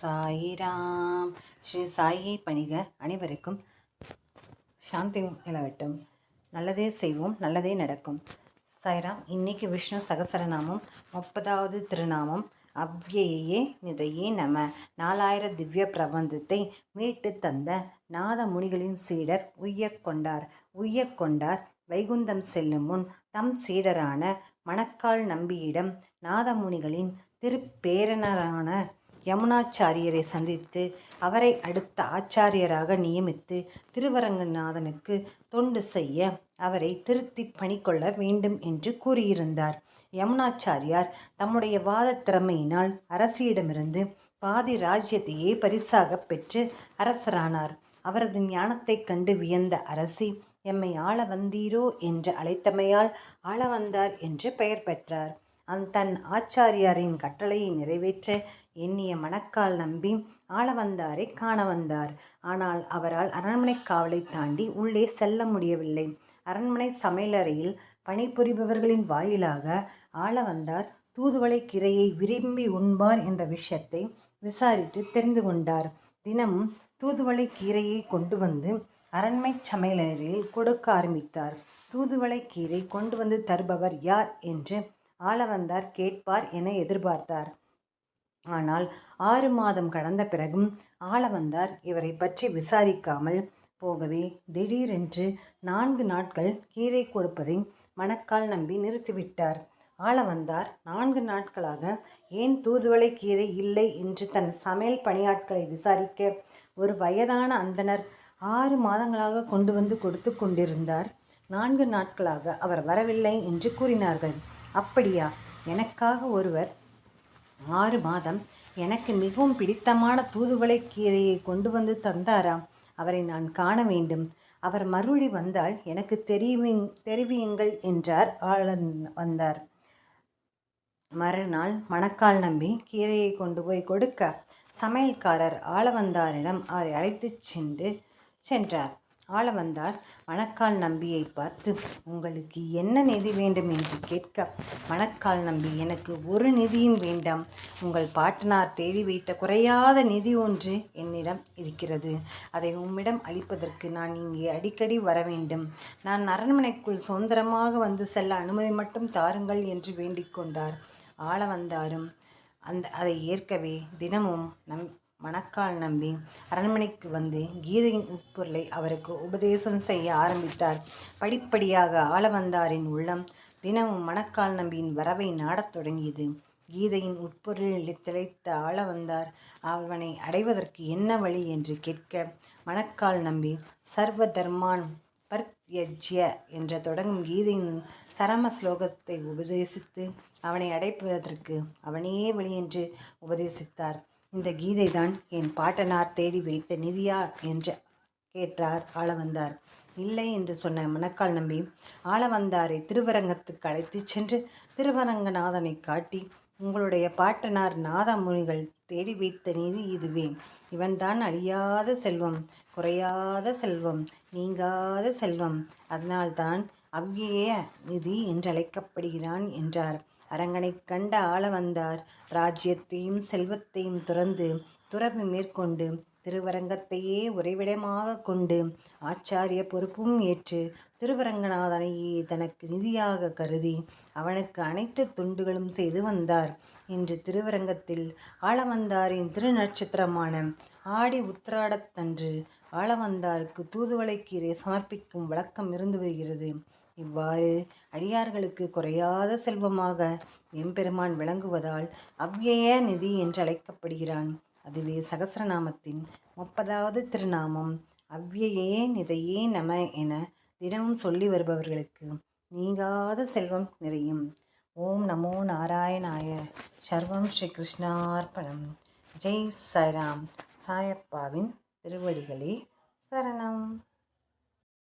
சாயிராம். ஸ்ரீ சாயியை பணிக அனைவருக்கும் சாந்தி நிலவட்டும். நல்லதே செய்வோம் நல்லதே நடக்கும். சாய்ராம் இன்னைக்கு விஷ்ணு சகசரநாமம் முப்பதாவது திருநாமம் அவ்யயே நிதையே நம. நாலாயிர திவ்ய பிரபந்தத்தை மீட்டு தந்த நாத முனிகளின் சீடர் உய்யக் கொண்டார். உய்யக் கொண்டார் வைகுந்தம் செல்லும் முன் தம் சீடரான மணக்கால் நம்பியிடம் நாதமுனிகளின் திருப்பேரனரான யமுனாச்சாரியரை சந்தித்து அவரை அடுத்த ஆச்சாரியராக நியமித்து திருவரங்கநாதனுக்கு தொண்டு செய்ய அவரை திருத்தி பணிக்கொள்ள வேண்டும் என்று கூறியிருந்தார். யமுனாச்சாரியார் தம்முடைய வாத திறமையினால் அரசியிடமிருந்து பாதி ராஜ்யத்தையே பரிசாக பெற்று அரசரானார். அவரது ஞானத்தைக் கண்டு வியந்த அரசி எம்மை ஆள வந்தீரோ? என்று அழைத்தமையால் ஆள வந்தார் என்று பெயர் பெற்றார். அந் தன் ஆச்சாரியாரின் கட்டளையை நிறைவேற்ற எண்ணிய மணக்கால் நம்பி ஆள வந்தாரை காண வந்தார் ஆனால் அவரால் அரண்மனை காவலை தாண்டி உள்ளே செல்ல முடியவில்லை. அரண்மனை சமையலறையில் பணிபுரிபவர்களின் வாயிலாக ஆள வந்தார் தூதுவளை கீரையை விரும்பி உண்பார் என்ற விஷயத்தை விசாரித்து தெரிந்து கொண்டார். தினமும் தூதுவளை கீரையை கொண்டு வந்து அரண்மை சமையலறையில் கொடுக்க ஆரம்பித்தார். தூதுவளை கீரை கொண்டு வந்து தருபவர் யார் என்று ஆளவந்தார் கேட்பார் என எதிர்பார்த்தார். ஆனால் ஆறு மாதம் கடந்த பிறகும் ஆளவந்தார் இவரை பற்றி விசாரிக்காமல் போகவே திடீரென்று நான்கு நாட்கள் கீரை கொடுப்பதை மணக்கால் நம்பி நிறுத்திவிட்டார். ஆளவந்தார் நான்கு நாட்களாக ஏன் தூதுவளை கீரை இல்லை என்று தன் சமையல் பணியாட்களை விசாரிக்க ஒரு வயதான அந்தனர் ஆறு மாதங்களாக கொண்டு வந்து கொடுத்து கொண்டிருந்தார். நான்கு நாட்களாக அவர் வரவில்லை என்று கூறினார்கள். அப்படியா? எனக்காக ஒருவர் ஆறு மாதம் எனக்கு மிகவும் பிடித்தமான தூதுவளை கீரையை கொண்டு வந்து தந்தாராம். அவரை நான் காண வேண்டும். அவர் மறுபடி வந்தால் எனக்கு தெரிவி தெரிவியுங்கள் என்றார் ஆளந் வந்தார். மறுநாள் மணக்கால் நம்பி கீரையை கொண்டு போய் கொடுக்க சமையல்காரர் ஆளவந்தாரிடம் அவரை அழைத்துச் சென்று சென்றார். ஆளவந்தார். மணக்கால் நம்பியை பார்த்து உங்களுக்கு என்ன நிதி வேண்டும் என்று கேட்க மணக்கால் நம்பி எனக்கு ஒரு நிதியும் வேண்டாம். உங்கள் பாட்டனார் தேடி வைத்த குறையாத நிதி ஒன்று என்னிடம் இருக்கிறது. அதை உம்மிடம் அளிப்பதற்கு நான் இங்கே அடிக்கடி வர வேண்டும். நான் அரண்மனைக்குள் சுதந்திரமாக வந்து செல்ல அனுமதி மட்டும் தாருங்கள் என்று வேண்டிக் கொண்டார். ஆளவந்தாரும் அந்த அதை ஏற்கவே தினமும் நம் மணக்கால் நம்பி அரண்மனைக்கு வந்து கீதையின் உட்பொருளை அவருக்கு உபதேசம் செய்ய ஆரம்பித்தார். படிப்படியாக ஆளவந்தாரின் உள்ளம் தினமும் மணக்கால் நம்பியின் வரவை நாடத் தொடங்கியது. கீதையின் உட்பொருளில் திளைத்த ஆள வந்தார். அவனை அடைவதற்கு என்ன வழி என்று கேட்க மணக்கால் நம்பி சர்வ தர்மான் பர்த்யஜ்ய என்ற தொடங்கும் கீதையின் சரம ஸ்லோகத்தை உபதேசித்து அவனை அடைப்பதற்கு அவனே வழி என்று உபதேசித்தார். இந்த கீதை தான் என் பாட்டனார் தேடி வைத்த நிதியா என்று கேட்டார் ஆளவந்தார். இல்லை என்று சொன்ன மணக்கால் நம்பி ஆளவந்தாரை திருவரங்கத்துக்கு அழைத்துச் சென்று திருவரங்கநாதனை காட்டி உங்களுடைய பாட்டனார் நாதமுனிகள் தேடி வைத்த நிதி இதுவே. இவன்தான் அழியாத செல்வம் குறையாத செல்வம் நீங்காத செல்வம். அதனால்தான் அவ்விய நிதி என்றழைக்கப்படுகிறான் என்றார். அரங்கனை கண்ட ஆள வந்தார். ராஜ்யத்தையும் செல்வத்தையும் துறந்து துறவு மேற்கொண்டு திருவரங்கத்தையே உறைவிடமாக கொண்டு ஆச்சாரிய பொறுப்பும் ஏற்று திருவரங்கநாதனையே தனக்கு நிதியாக கருதி அவனுக்கு அனைத்து துண்டுகளும் செய்து வந்தார். இன்று திருவரங்கத்தில் ஆளவந்தாரின் திருநட்சத்திரமான ஆடி உத்திராடத்தன்று ஆளவந்தாருக்கு தூதுவளைக்கீரை சமர்ப்பிக்கும் வழக்கம் இருந்து வருகிறது. இவ்வாறு அடியார்களுக்கு குறையாத செல்வமாக எம்பெருமான் விளங்குவதால் அவ்யய நிதி என்று அழைக்கப்படுகிறான். அதுவே சகசிரநாமத்தின் முப்பதாவது திருநாமம். அவ்வியே நிதையே நம என தினமும் சொல்லி வருபவர்களுக்கு நீங்காத செல்வம் நிறையும். ஓம் நமோ நாராயணாய. சர்வம் ஸ்ரீ கிருஷ்ணார்ப்பணம் ஜெய் சாய்ராம். சாயப்பாவின் திருவடிகளே சரணம்.